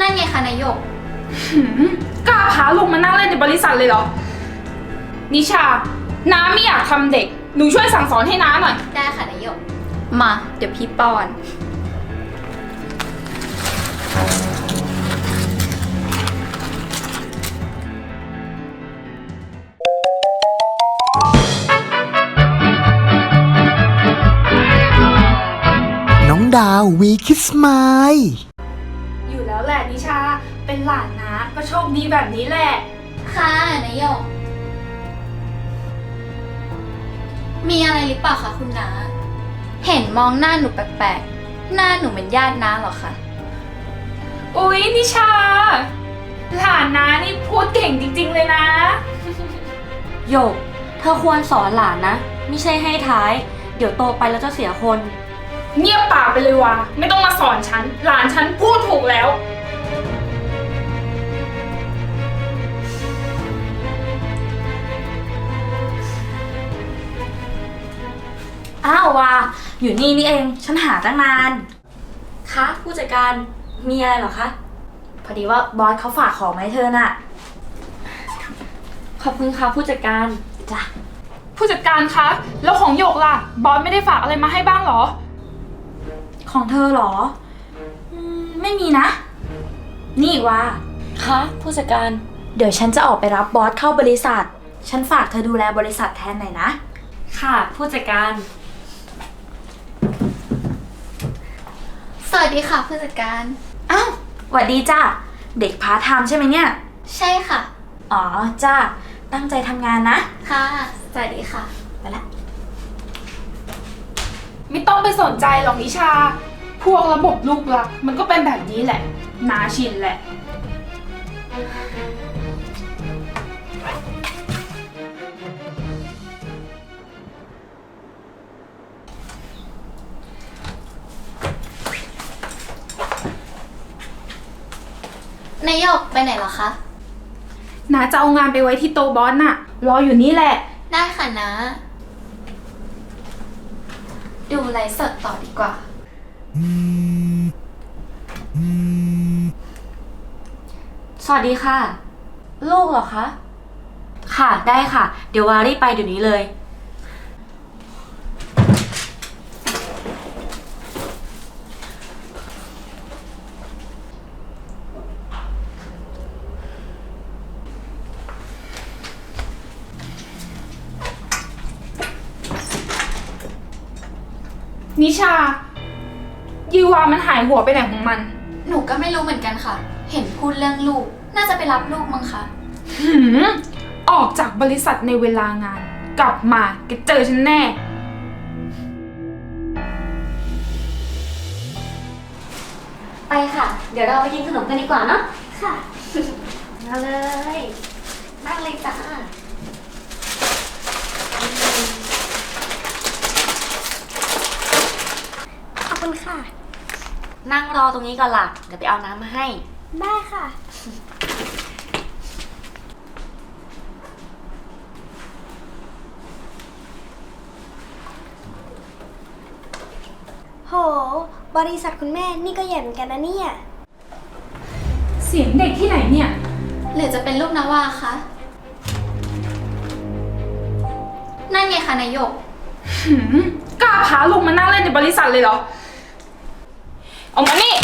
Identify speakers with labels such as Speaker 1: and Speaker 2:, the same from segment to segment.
Speaker 1: นั่นไงคะนายก
Speaker 2: หืมกล้าพาลูกมานั่งเล่นในบริษัทเลยเหรอ นิชา น้าไม่อยากทำเด็ก หนูช่วยสั่งสอนให้น้าหน่อย
Speaker 1: ได้ค่ะนายก มา เดี๋ยวพี่ป้อน
Speaker 3: น้องดาววีคิสมา
Speaker 2: เป็นหลานน้าก็โชคดีแบบนี้แหละ
Speaker 1: ค่ะนายก มีอะไรหรือเปล่าคะคุณน้าเห็นมองหน้าหนูแปลกๆ หน้าหนูเหมือนญาติน้าเหรอคะ
Speaker 2: อุ๊ยนิชา หลานน้านี่พูดเก่งจริง ๆ เลยนะ
Speaker 4: โยก เธอควรสอนหลานนะ ไม่ใช่ให้ท้าย เดี๋ยวโตไปแล้วจะเสียคน
Speaker 2: เงียบปากไปเลยวะไม่ต้องมาสอนฉัน หลานฉันพูดถูกแล้ว
Speaker 4: อ้าววาอยู่นี่นี่เอง ฉันหาตั้งนาน คะผู้จัดการมีอะไรเหรอคะ พอดีว่าบอสเขาฝากของมาให้เธอน่ะ ขอบคุณค่ะผู้จัดการ จ้ะ
Speaker 2: ผู้จัดการคะ แล้วของหยกล่ะ บอสไม่ได้ฝากอะไรมาให้บ้างเหรอ
Speaker 4: ของเธอเหรออืมไม่มีนะ นี่วาคะผู้จัดการ เดี๋ยวฉันจะออกไปรับบอสเข้าบริษัท ฉันฝากเธอดูแลบริษัทแทนหน่อยนะ ค่ะ ผู้จัดการ
Speaker 1: วัสดีค่ะผู้จัดการ
Speaker 4: อ้าวหวัดดีจ้าเด็กพาร์ทไทม์ใช่ไหมเนี่ย
Speaker 1: ใช่ค่ะ
Speaker 4: อ๋อจ้าตั้งใจทำงานนะ
Speaker 1: ค่ะสวัสดีค่ะ
Speaker 4: ไปละ
Speaker 2: ไม่ต้องไปสนใจหรอกนิชา พวกระบบลูกหลัก มันก็เป็นแบบนี้แหละ นาชินแหละ
Speaker 1: นายกไปไหนเหรอคะ
Speaker 2: นาจะเอางานไปไว้ที่โตะบอสน่ะ รออยู่นี่แหละ
Speaker 1: ได้ค่ะนะ ดูไลฟ์สดต่อดีกว่า
Speaker 4: สวัสดีค่ะ ลูกเหรอคะ ค่ะได้ค่ะ เดี๋ยววารีบไปเดี๋ยวนี้เลย
Speaker 2: นิชา ยีวามันหายหัวไปไหนของมัน
Speaker 1: หนูก็ไม่รู้เหมือนกันค่ะ เห็นพูดเรื่องลูก น่าจะไปรับลูกมั้งคะ
Speaker 2: หืมออกจากบริษัทในเวลางาน กลับมาแกเจอฉันแน่
Speaker 4: ไปค่ะ เดี๋ยวเราไปกินขนมกันดีกว่าเนาะ
Speaker 1: ค่ะ
Speaker 4: มาเลย
Speaker 1: นั่งเลยจ้า
Speaker 5: ขอบคุณค่ะ
Speaker 4: นั่งรอตรงนี้ก่อนล่ะ เดี๋ยวไปเอาน้ำมาให้
Speaker 5: ได้ค่ะ โห บริษัทคุณแม่นี่ก็ใหญ่เหมือนกันนะเนี่ย
Speaker 2: เสียงเด็กที่ไหนเนี่ย
Speaker 1: หรือจะเป็นลูกนาวาคะ นั่นไงคะนายก
Speaker 2: หืมกล้าพาลูกมานั่งเล่นในบริษัทเลยเหรอ เอามานี่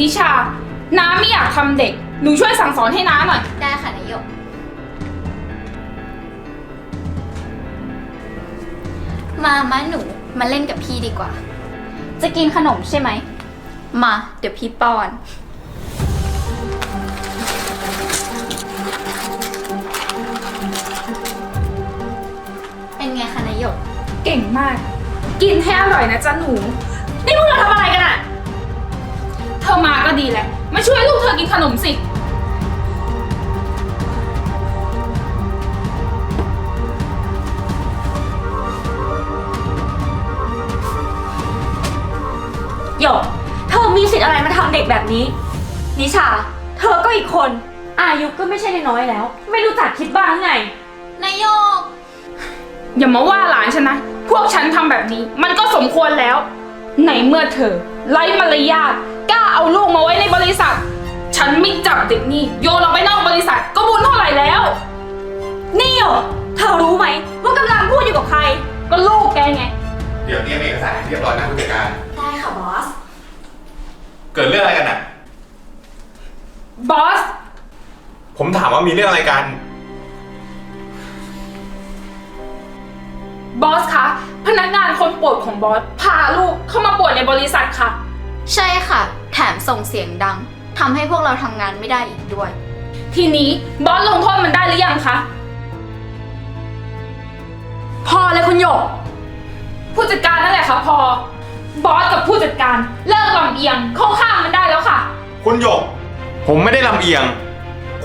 Speaker 2: นิชา น้าไม่อยากทำเด็ก หนูช่วยสั่งสอนให้น้าหน่อย
Speaker 1: ได้ค่ะนายก มามาหนู มาเล่นกับพี่ดีกว่า จะกินขนมใช่ไหม มา เดี๋ยวพี่ป้อน เป็นไงคะนายก
Speaker 2: เก่งมาก กินให้อร่อยนะจ๊ะหนู
Speaker 4: นี่พวกเราทำอะไรกันอะ
Speaker 2: เธอมาก็ ดีแหละ มาช่วยลูกเธอกินขนมสิ
Speaker 4: หยก เธอมีสิทธิ์อะไรมาทำเด็กแบบนี้ นิชา เธอก็อีกคน อายุก็ไม่ใช่น้อยๆแล้ว ไม่รู้จักคิดบ้างไง
Speaker 1: นายก
Speaker 2: อย่ามาว่าหลานฉันนะ พวกฉันทำแบบนี้ มันก็สมควรแล้ว ในเมื่อเธอ ไร้มารยาท กล้าเอาลูกมาไว้ในบริษัท ฉันเด็กนี่โยนออกไปนอกบริษัทก็บุญเท่าไหร่แล้ว
Speaker 6: นี่หยกเธอรู้ไหมว่ากำลังพูดอยู่กับใคร
Speaker 2: ก็ลูกแกไง
Speaker 7: เดี๋ยวเตรียมเอกสารให้เรียบร้อยนะผู้จัดการ
Speaker 6: ได้ค่ะบอส
Speaker 7: เกิดเรื่องอะไรกันอะ
Speaker 2: บอส
Speaker 7: ผมถามว่ามีเรื่องอะไรกัน
Speaker 2: บอสคะ พนักงานคนโปรดของบอส พาลูกเข้ามาป่วยในบริษัทค่ะ
Speaker 1: ใช่ค่ะ แถมส่งเสียงดังทำให้พวกเราทำงานไม่ได้อีกด้วย
Speaker 2: ทีนี้บอสลงโทษมันได้หรือยังคะ
Speaker 6: พอเลยคุณหยก
Speaker 2: ผู้จัดการนั่นแหละค่ะพอบอสกับผู้จัดการเลิกลำเอียงเข้าข้างมันได้แล้วค่ะ
Speaker 7: คุณหยก ผมไม่ได้ลำเอียง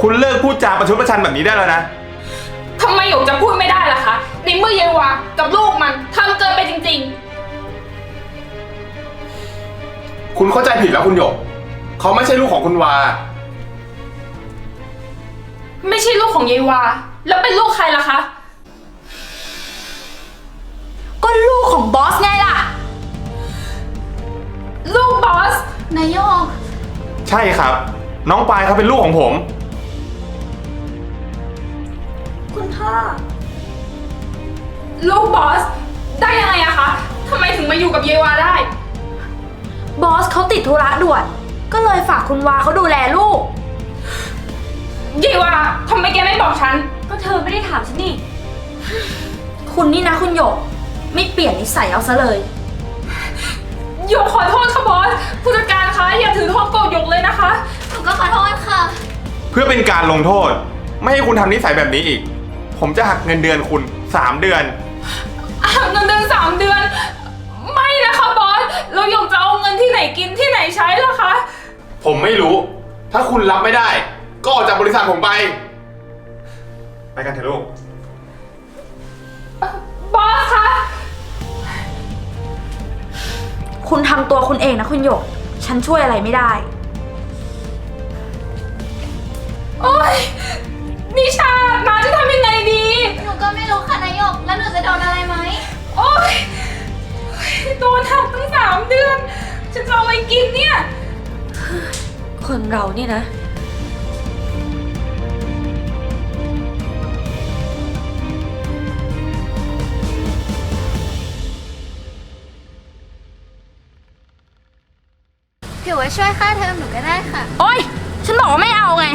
Speaker 7: คุณเลิกพูดจาประชดประชันแบบนี้ได้แล้วนะ
Speaker 2: ทำไมหยกจะพูดไม่ได้ล่ะคะในเมื่อเยวากับลูกมันทำเกินไปจริง
Speaker 7: คุณเข้าใจผิดแล้วคุณหยก เขาไม่ใช่ลูกของคุณวา
Speaker 2: ๆไม่ใช่ลูกของเยวา แล้วเป็นลูกใครล่ะคะ
Speaker 6: ก็ลูกของบอสไงล่ะ
Speaker 2: ลูกบอส
Speaker 1: นายโยก
Speaker 7: ใช่ครับ น้องปายเขาเป็นลูกของผม
Speaker 8: คุณพ่อ
Speaker 2: ลูกบอส ได้ยังไงอะคะทำไมถึงมาอยู่กับเยวาได้
Speaker 6: บอสเขาติดธุระด่วน ก็เลยฝากคุณวาเขาดูแลลูก
Speaker 2: เยวาทำไมแกไม่บอกฉัน
Speaker 6: ก็เธอไม่ได้ถามฉันนี่ คุณนี่นะคุณหยก ไม่เปลี่ยนนิสัยเอาซะเลย
Speaker 2: หยกขอโทษค่ะบอส ผู้จัดการคะอย่าถือโทษโกรธหยกเลยนะคะ
Speaker 1: หนูก็ขอโทษค่ะ
Speaker 7: เพื่อเป็นการลงโทษ ไม่ให้คุณทำนิสัยแบบนี้อีก ผมจะหักเงินเดือนคุณ 3 เดือน
Speaker 2: นที่ไหนกินที่ไหนใช้ล่ะคะ
Speaker 7: ผมไม่รู้ ถ้าคุณรับไม่ได้ ก็ออกจากบริษัทผมไป ไปกันเถอะลูก
Speaker 2: บอสคะ
Speaker 6: คุณทำตัวคุณเองนะคุณหยก ฉันช่วยอะไรไม่ได้
Speaker 2: โอ๊ย นิชานาจะทำยังไงดี
Speaker 1: หนูก็ไม่รู้ค่ะนายโยกแล้วหนูจะโดนอะไรไหม
Speaker 2: โอ๊ย โดนหักตั้งสามเดือน ฉันจะเอาอะไรกินเนี่ย
Speaker 6: คนเรานี่นะ
Speaker 1: ถือว่าช่วยค่าเทอมหนูก็ได้ค่ะ
Speaker 6: โอ๊ย ฉันบอกว่าไม่เอาไง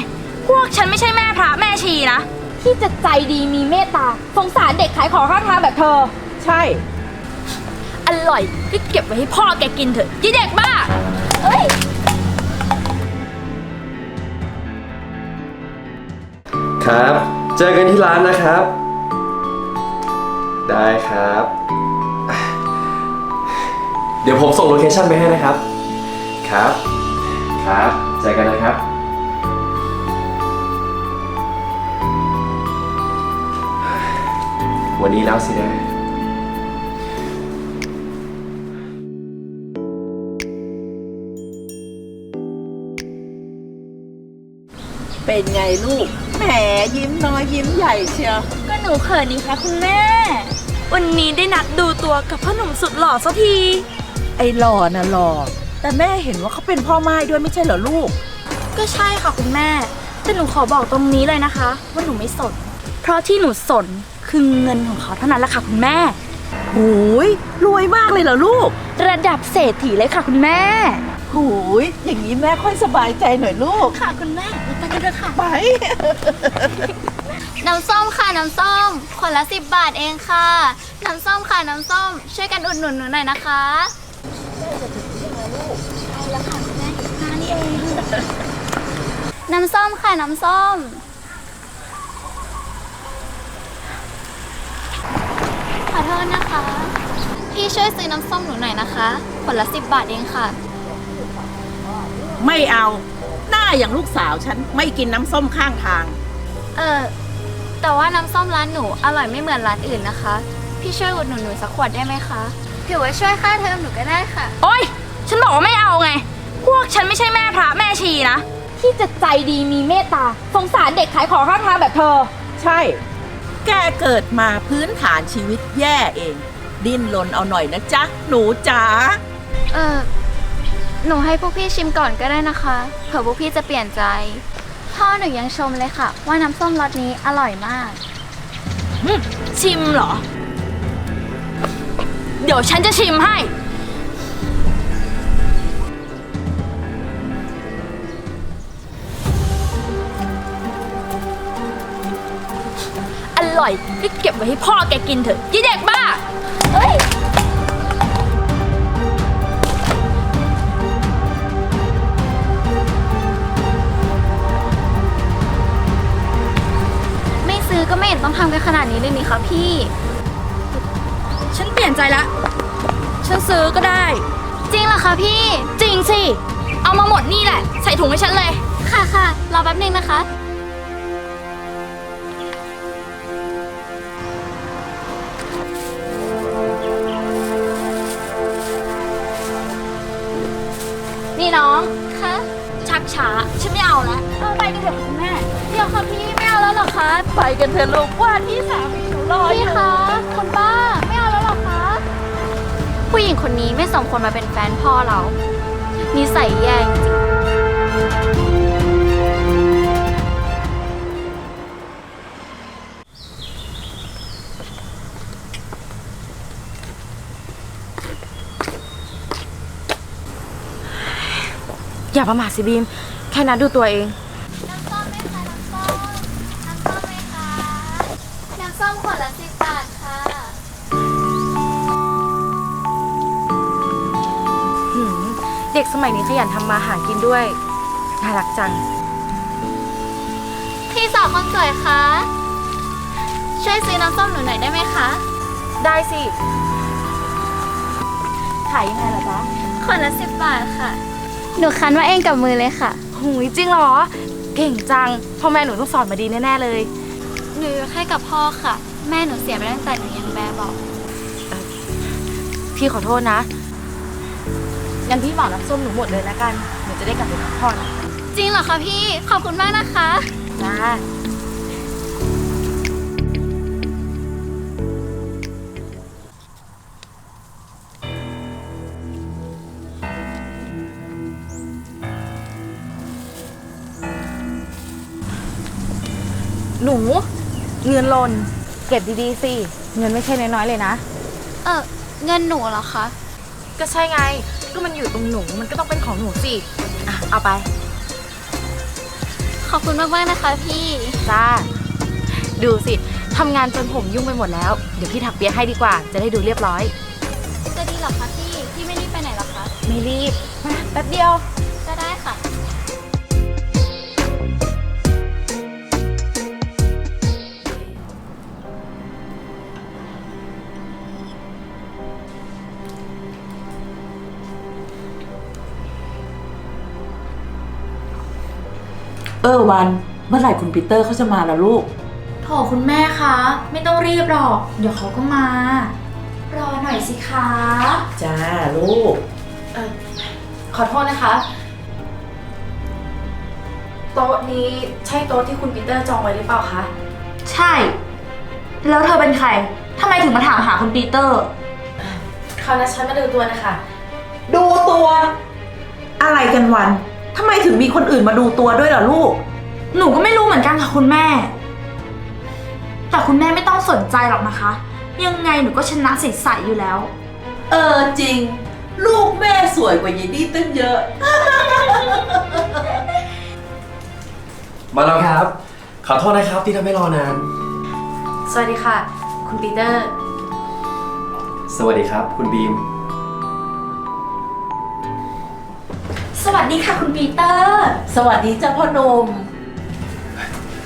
Speaker 6: พวกฉันไม่ใช่แม่พระแม่ชีนะ ที่จะใจดีมีเมตตา สงสารเด็กขายของข้างทางแบบเธอ
Speaker 9: ใช่
Speaker 6: อ ร่อยก็เก็บไว้ให้พ่อแกกินเถอะยี่เด็กบ้า เอ้ย
Speaker 10: ครับ เจอกันที่ร้านนะครับ ได้ครับ เดี๋ยวผมส่งโลเคชั่นไปให้นะครับ ครับ ครับ เจอกันนะครับ วันนี้แล้วสินะ
Speaker 9: เป็นไงลูก แหมยิ้มน้อยยิ้มใหญ่เชียว
Speaker 6: ก็หนูเขินนี่คะคุณแม่ วันนี้ได้นัดดูตัวกับพ่อหนุ่มสุดหล่อสักที
Speaker 9: ไอ้หล่อนะหล่อ แต่แม่เห็นว่าเขาเป็นพ่อไม้ด้วยไม่ใช่เหรอลูก
Speaker 6: ก็ใช่ค่ะคุณแม่ แต่หนูขอบอกตรงนี้เลยนะคะ ว่าหนูไม่สน เพราะที่หนูสนคือเงินของเขาเท่านั้นแหละค่ะคุณแม่
Speaker 9: หูยรวยมากเลยเหรอลูก
Speaker 6: ระดับเศรษฐีเลยค่ะคุณแม่
Speaker 9: หูยอย่างนี้แม่ค่อยสบายใจหน่อยลูก
Speaker 6: ค่ะคุณแม่ไป กันเถอะค่ะ
Speaker 9: ไป
Speaker 1: น้ำส้มค่ะน้ำส้มคนละสิบบาทเองค่ะ น้ำส้มค่ะน้ำส้ม ช่วยกันอุดหนุนหนูหน่อยนะคะน้ำส้มค่ะน้ำส้ม ขอโทษนะคะ พี่ช่วยซื้อน้ำส้มหนูหน่อยนะคะ ผลละสิบบาทเองค่ะ
Speaker 9: ไม่เอาหน้า อย่างลูกสาวฉันไม่กินน้ำส้มข้างทาง
Speaker 1: เออแต่ว่าน้ำส้มร้านหนูอร่อยไม่เหมือนร้านอื่นนะคะ พี่ช่วยอุดหนุนหนูสักขวดได้ไหมคะถือว่าช่วยค่าเทอมหนูก็ได้ค่ะ
Speaker 6: โอ๊ย ฉันบอกว่าไม่เอาไง พวกฉันไม่ใช่แม่พระแม่ชีนะ ที่จะใจดีมีเมตตา สงสารเด็กขายของข้างทางแบบเธอ
Speaker 9: ใช่ แกเกิดมาพื้นฐานชีวิตแย่เอง ดิ้นรนเอาหน่อยนะจ๊ะ หนูจ๋า
Speaker 1: เออ หนูให้พวกพี่ชิมก่อนก็ได้นะคะ เผื่อพวกพี่จะเปลี่ยนใจ พ่อหนูยังชมเลยค่ะ ว่าน้ำส้มรสนี้อร่อยมาก
Speaker 6: ชิมเหรอ เดี๋ยวฉันจะชิมให้ อร่อยก็เก็บไว้ให้พ่อแกกินเถอะยี่เด็กบ้าเฮ้ย
Speaker 1: ก็ไม่เห็นต้องทำกันขนาดนี้เลยนี่คะพี่
Speaker 6: ฉันเปลี่ยนใจละ ฉันซื้อก็ได้
Speaker 1: จริงเหรอคะพี่
Speaker 6: จริงสิ เอามาหมดนี่แหละ ใส่ถุงให้ฉันเลย
Speaker 1: ค่ะค่ะรอแป๊บนึงนะคะ
Speaker 6: นี่น้อง
Speaker 1: คะ
Speaker 6: ชักช้า ฉันไม่เอาแล้ว
Speaker 1: เอาไปกันเถอะคุณแม่ เดี๋ยวค่ะพี่ไม่ เอาแล้วเหรอคะ
Speaker 9: ไปกันเถอะลูกว่าที่สามีหนูรออ
Speaker 1: พี่
Speaker 9: ยู่
Speaker 1: คะคุณป้าไม่เอาแล้วเหรอคะผู้หญิงคนนี้ไม่สมควรมาเป็นแฟนพ่อเรา นิสัยแย่จริง
Speaker 6: อย่าประมาทสิบีม แค่นัดดูตัวเอง เด็กสมัยนี้ขยันทำมาหากินด้วย น่ารักจัง
Speaker 1: พี่สาวคนสวยคะ ช่วยซื้อน้ำส้มหนูหน่อยได้ไหมคะ
Speaker 6: ได้สิ ขายยังไงล่ะจ๊ะ
Speaker 1: ขวดละสิบบาทค่ะ หนูคันว่าเองกับมือเลยค่ะ
Speaker 6: หูยจริงเหรอ เก่งจัง พ่อแม่หนูต้องสอนมาดีแน่ ๆ เลย
Speaker 1: หนูยกให้กับพ่อค่ะ แม่หนูเสียไปตั้งแต่หนูยังแบบบอก
Speaker 6: พี่ขอโทษนะ งั้นพี่เหมาน้ำส้มหนูหมดเลยแล้วกัน หนูจะได้กลับไปพักผ่อน
Speaker 1: จริงเหรอคะพี่ ขอบคุณมากนะคะ
Speaker 6: จ้า หนู เงินหล่นเก็บดีๆสิ เงินไม่ใช่น้อยๆเลยนะ
Speaker 1: เออเงินหนูเหรอคะ
Speaker 6: ก็ใช่ไง ก็มันอยู่ตรงหนู มันก็ต้องเป็นของหนูสิ อะ เอาไป
Speaker 1: ขอบคุณมากๆนะคะพี่
Speaker 6: จ้า ดูสิ ทำงานจนผมยุ่งไปหมดแล้ว เดี๋ยวพี่ถักเปียกให้ดีกว่า จะได้ดูเรียบร้อย
Speaker 1: จะดีเหรอคะพี่ พี่ไม่รีบไปไหนเหรอคะ
Speaker 6: ไม่รีบมาแป๊บเดียว
Speaker 9: เออวัน เมื่อไหร่คุณปีเตอร์เขาจะมาแล้วลูก
Speaker 6: โถคุณแม่คะ ไม่ต้องรีบหรอก เดี๋ยวเขาก็มา รอหน่อยสิคะ
Speaker 9: จ้าลูก
Speaker 6: เออขอโทษนะคะ โต๊ะนี้ใช่โต๊ะที่คุณปีเตอร์จองไว้หรือเปล่าคะ
Speaker 8: ใช่ แล้วเธอเป็นใครทำไมถึงมาถามหาคุณปีเตอร์
Speaker 6: เขานัดฉันมาดูตัวนะคะ
Speaker 9: ดูตัว อะไรกันวัน ทำไมถึงมีคนอื่นมาดูตัวด้วยล่ะลูก
Speaker 8: หนูก็ไม่รู้เหมือนกันค่ะคุณแม่ แต่คุณแม่ไม่ต้องสนใจหรอกนะคะ ยังไงหนูก็ชนะใสๆอยู่แล้ว
Speaker 9: เออจริง ลูกแม่สวยกว่ายายนี่ตั้งเยอะ
Speaker 10: มาแล้วครับ ขอโทษนะครับที่ทำให้รอนาน
Speaker 6: สวัสดีค่ะ คุณปีเตอร์
Speaker 10: สวัสดีครับ คุณบีม
Speaker 8: วัสดีค่ะคุณปีเตอร์
Speaker 9: สวัสดีจ้าพ่อหนม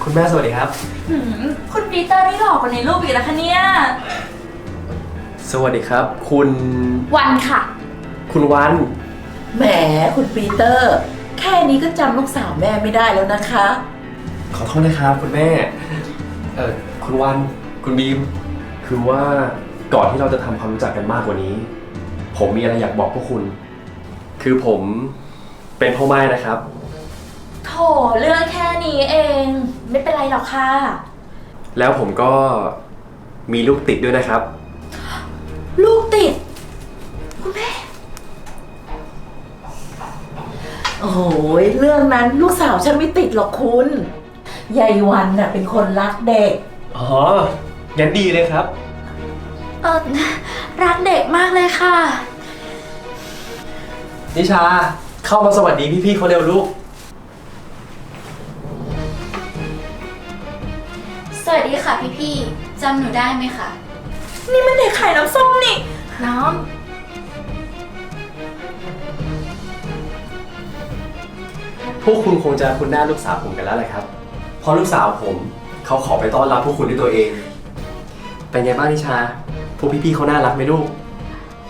Speaker 10: คุณแม่สวัสดีครับ
Speaker 8: หืมคุณปีเตอร์นี่หล่อกว่าในรูปอีกแล้วคะเนี่ย
Speaker 10: สวัสดีครับ คุณ
Speaker 8: วันค่ะ
Speaker 10: คุณวัน
Speaker 9: แหมคุณปีเตอร์ แค่นี้ก็จำลูกสาวแม่ไม่ได้แล้วนะคะ
Speaker 10: ขอโทษนะครับ คุณแม่เออคุณวันคุณบีม คือว่าก่อนที่เราจะทำความรู้จักกันมากกว่านี้ ผมมีอะไรอยากบอกพวกคุณ คือผม เป็นพ่อไม้นะครับ
Speaker 8: โถเรื่องแค่นี้เอง ไม่เป็นไรหรอกค่ะ
Speaker 10: แล้วผมก็มีลูกติดด้วยนะครับ
Speaker 8: ลูกติด คุณแม่
Speaker 9: โอ้โอ้ยเรื่องนั้นลูกสาวฉันไม่ติดหรอกคุณยายวันน่ะเป็นคนรักเด็ก
Speaker 10: อ๋อ งั้นดีเลยครับ
Speaker 6: เออรักเด็กมากเลยค่ะ
Speaker 10: นิชา เข้ามาสวัสดีพี่ๆเขาเร็วลูก
Speaker 1: สวัสดีค่ะพี่ๆจำหนูได้ไหมคะ
Speaker 8: นี่มันเด็กขายน้ำส้มนี่
Speaker 6: น้อง
Speaker 10: พวกคุณคงจะคุ้นหน้าลูกสาวผมกันแล้วแหละครับ เพราะลูกสาวผมเขาขอไปต้อนรับพวกคุณด้วยตัวเอง เป็นไงบ้างนิชา พวกพี่ๆเขาน่ารักไหมลูก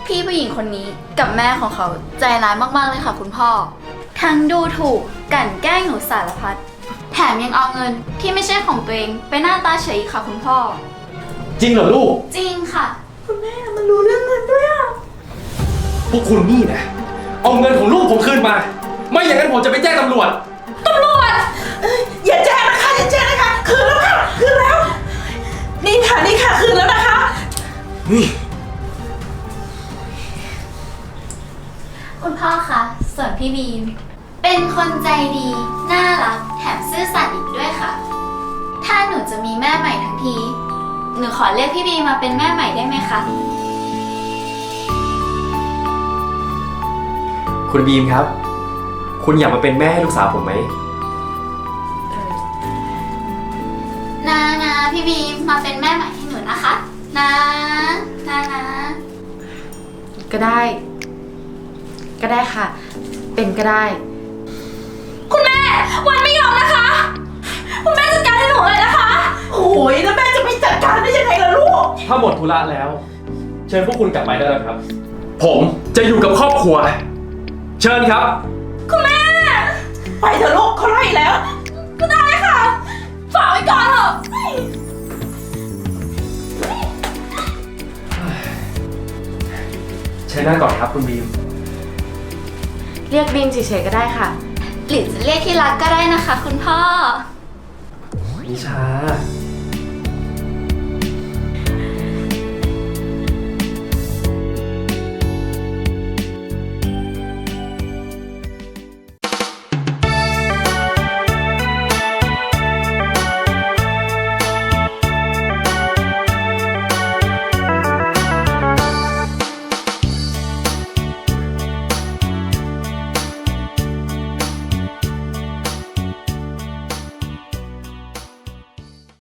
Speaker 1: พี่ผู้หญิงคนนี้กับแม่ของเขาใจร้ายมากๆเลยค่ะคุณพ่อ ทั้งดูถูกกลั่นแกล้งหนูสารพัด แถมยังเอาเงินที่ไม่ใช่ของตัวเองไปหน้าตาเฉยอีกค่ะคุณพ่อ
Speaker 10: จริงเหรอลูก
Speaker 1: จริงค่ะ
Speaker 10: พวกคุณนี่นะ เอาเงินของลูกผมคืนมา ไม่อย่างนั้นผมจะไปแจ้งตำรวจ
Speaker 9: อย่าแจ้งนะคะอย่าแจ้งนะคะ คืนแล้วค่ะ คืนแล้ว นี่ค่ะนี่ค่ะ คืนแล้วนะคะ
Speaker 1: คุณพ่อคะส่วนพี่บีม เป็นคนใจดี น่ารัก แถมซื่อสัตย์อีกด้วยค่ะ ถ้าหนูจะมีแม่ใหม่ทั้งที หนูขอเรียกพี่บีมมาเป็นแม่ใหม่ได้ไหมคะ
Speaker 10: คุณบีมครับ คุณอยากมาเป็นแม่ให้ลูกสาวผมไหม
Speaker 1: นานะพี่บีมมาเป็นแม่ใหม่ให้หนูนะคะนะนะนะ
Speaker 6: ก็ได้ ก็ได้ค่ะ เป็นก็ได้
Speaker 8: คุณแม่ วันไม่ยอมนะคะ คุณแม่จัดการให้หนูเลยนะคะ
Speaker 9: โอ้ยแล้วแม่จะไม่จัดการได้ยังไงล่ะลูก
Speaker 10: ถ้าหมดธุระแล้ว เชิญพวกคุณกลับไปได้แล้วครับ ผมจะอยู่กับครอบครัว เชิญครับ
Speaker 9: ไปเถอะลูกเขาไล่แล้ว
Speaker 8: ก็ได้ค่ะ ฝากไว้ก่อนเถอะ
Speaker 10: เชิญนั่งก่อนครับคุณบีม
Speaker 6: เรียกบีมเฉยๆก็ได้ค่ะ
Speaker 1: หรือจะเรียกที่รักก็ได้นะคะ คุณพ่อ
Speaker 10: นิชา